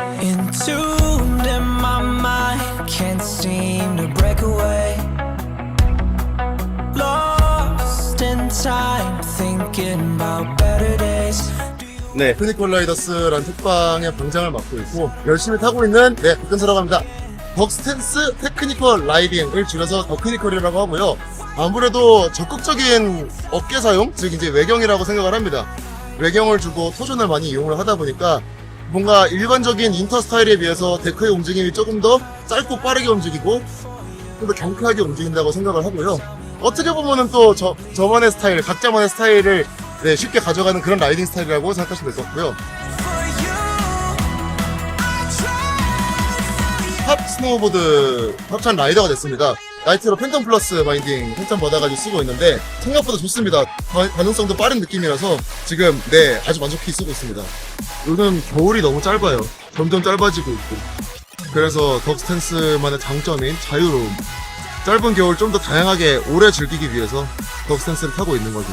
Entombed in my mind, can't seem to break away. Lost in time, thinking about better days. 네, 테크니컬 라이더스라는 특방의 방장을 맡고 있고 열심히 타고 있는 네, 박근서라고 합니다. 덕스텐스 테크니컬 라이딩을 줄여서 더크니컬이라고 하고요. 아무래도 적극적인 어깨 사용, 즉 이제 외경이라고 생각을 합니다. 외경을 주고 토전을 많이 이용을 하다 보니까 뭔가 일반적인 인터 스타일에 비해서 데크의 움직임이 조금 더 짧고 빠르게 움직이고 좀 더 경쾌하게 움직인다고 생각을 하고요. 어떻게 보면은 또 저, 저만의 스타일, 각자만의 스타일을 네, 쉽게 가져가는 그런 라이딩 스타일이라고 생각하시면 될 것 같고요. 탑 스노우보드 합찬 라이더가 됐습니다. 나이트로 팬텀 플러스 바인딩 팬텀 받아가지고 쓰고 있는데 생각보다 좋습니다. 반- 반응성도 빠른 느낌이라서 지금 네 아주 만족히 쓰고 있습니다. 요즘 겨울이 너무 짧아요. 점점 짧아지고 있고 그래서 덕스텐스만의 장점인 자유로움 짧은 겨울 좀 더 다양하게 오래 즐기기 위해서 덕스텐스를 타고 있는 거죠.